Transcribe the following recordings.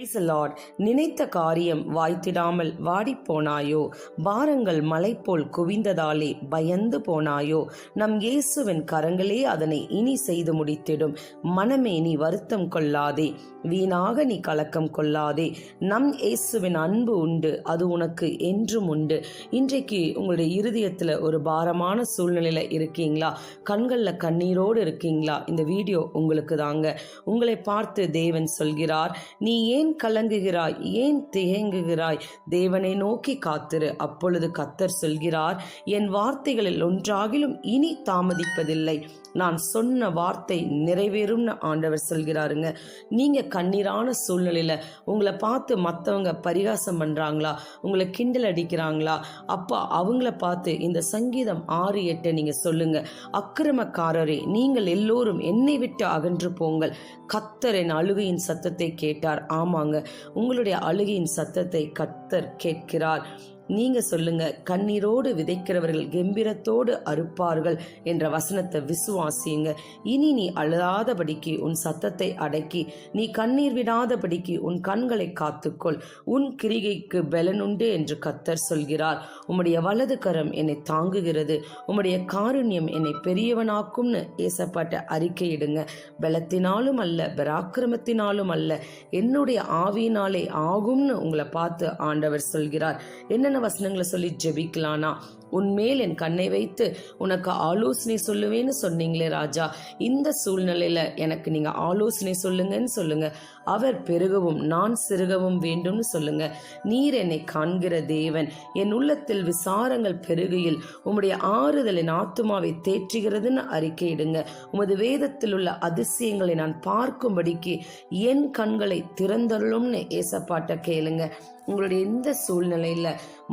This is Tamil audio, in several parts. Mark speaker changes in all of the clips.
Speaker 1: பிரைஸ் நினைத்த காரியம் வாய்த்திடாமல் வாடிப்போனாயோ? பாரங்கள் மலை போல் குவிந்ததாலே பயந்து போனாயோ? நம் இயேசுவின் கரங்களே அதனை இனி செய்து முடித்திடும். மனமே நீ வருத்தம் கொள்ளாதே. வீணாக நீ கலக்கம் கொள்ளாதே. நம் இயேசுவின் அன்பு உண்டு. அது உனக்கு என்றும் உண்டு. இன்றைக்கு உங்களுடைய இருதயத்தில் ஒரு பாரமான சூழ்நிலையில் இருக்கீங்களா? கண்களில் கண்ணீரோடு இருக்கீங்களா? இந்த வீடியோ உங்களுக்கு தாங்க உங்களை பார்த்து தேவன் சொல்கிறார். நீ ஏன் கலங்குகிறாய்? ஏன் தியங்குகிறாய் தேவனை நோக்கி காத்திரு. அப்பொழுது கத்தர் சொல்கிறார் என் வார்த்தைகளில் ஒன்றாகிலும் இனி தாமதிப்பதில்லை. நான் சொன்ன வார்த்தை நிறைவேறும்னு ஆண்டவர் சொல்கிறாருங்க. நீங்க கண்ணீரான சூழ்நிலையில உங்களை பார்த்து மற்றவங்க பரிகாசம் பண்றாங்களா? உங்களை கிண்டல் அடிக்கிறாங்களா? அப்பா அவங்கள பார்த்து இந்த சங்கீதம் ஆறு எட்டை நீங்க சொல்லுங்க. அக்கிரமக்காரரே நீங்கள் எல்லோரும் என்னை விட்டு அகன்று போங்கள். கத்தர் என் அழுகையின் சத்தத்தை கேட்டார். ஆமாங்க உங்களுடைய அழுகையின் சத்தத்தை கத்தர் கேட்கிறார். நீங்க சொல்லுங்க கண்ணீரோடு விதைக்கிறவர்கள் கெம்பீரத்தோடு அறுப்பார்கள் என்ற வசனத்தை விசுவாசியுங்க. இனி நீ அழாதபடிக்கு உன் சத்தத்தை அடக்கி நீ கண்ணீர் விடாதபடிக்கு உன் கண்களை காத்துக்கொள். உன் கிரிகைக்கு பலனுண்டு என்று கத்தர் சொல்கிறார். உம்முடைய வலது கரம் என்னை தாங்குகிறது உம்முடைய காருண்யம் என்னை பெரியவனாக்கும்னு ஏசப்பட்ட அறிக்கையிடுங்க. பலத்தினாலும் அல்ல பராக்கிரமத்தினாலும் அல்ல என்னுடைய ஆவியினாலே ஆகும்னு உங்களை பார்த்து ஆண்டவர் சொல்கிறார். என்னென்ன வசனங்களை சொல்லி ஜெபிக்கலானா உன்மேல் என் கண்ணை வைத்து உனக்கு ஆலோசனை சொல்லுவேன்னு சொன்னீங்களே ராஜா. இந்த சூழ்நிலையில எனக்கு நீங்க ஆலோசனை சொல்லுங்கன்னு சொல்லுங்க. அவர் பெருகவும் நான் சிறுகவும் வேண்டும்னு சொல்லுங்க. நீர் என்னை காண்கிற தேவன். என் உள்ளத்தில் விசாரங்கள் பெருகையில் உம்முடைய ஆறுதல் என் ஆத்துமாவை தேற்றுகிறதுன்னு அறிக்கையிடுங்க உமது வேதத்தில் உள்ள அதிசயங்களை நான் பார்க்கும்படிக்கு என் கண்களை திறந்தருளும்னு ஏசப்பாட்ட கேளுங்க. உங்களுடைய எந்த சூழ்நிலையில்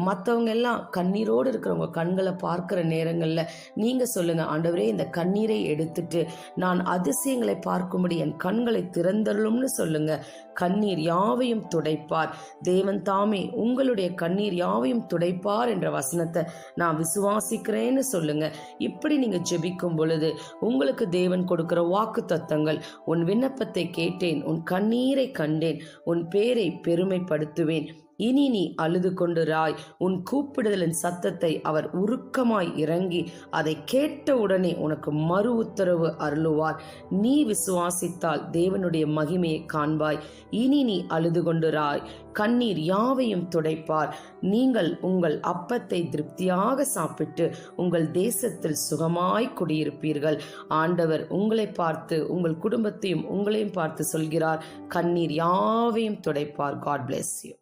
Speaker 1: மற்றவங்க எல்லாம் கண்ணீரோடு இருக்கிறவங்க கண்களை பார்க்குற நேரங்களில் நீங்கள் சொல்லுங்கள் ஆண்டவரே இந்த கண்ணீரை எடுத்துட்டு நான் அதிசயங்களை பார்க்கும்படி என் கண்களை திறந்தருளும்னு சொல்லுங்கள் கண்ணீர் யாவையும் துடைப்பார். தேவன் தாமே உங்களுடைய கண்ணீர் யாவையும் துடைப்பார் என்ற வசனத்தை நான் விசுவாசிக்கிறேன்னு சொல்லுங்கள் இப்படி நீங்கள் ஜெபிக்கும் பொழுது உங்களுக்கு தேவன் கொடுக்குற வாக்கு தத்தங்கள் உன் விண்ணப்பத்தை கேட்டேன் உன் கண்ணீரை கண்டேன் உன் பேரை பெருமைப்படுத்துவேன். இனி நீ அழுது கொண்டு ராய். உன் கூப்பிடுதலின் சத்தத்தை அவர் உருக்கமாய் இறங்கி அதை கேட்ட உடனே உனக்கு மறு உத்தரவு அருளுவார். நீ விசுவாசித்தால் தேவனுடைய மகிமையை காண்பாய். இனி நீ அழுது கொண்டு ராய். கண்ணீர் யாவையும் துடைப்பார். நீங்கள் உங்கள் அப்பத்தை திருப்தியாக சாப்பிட்டு உங்கள் தேசத்தில் சுகமாய் குடியிருப்பீர்கள். ஆண்டவர் உங்களை பார்த்து உங்கள் குடும்பத்தையும் உங்களையும் பார்த்து சொல்கிறார். கண்ணீர் யாவையும் துடைப்பார். God bless you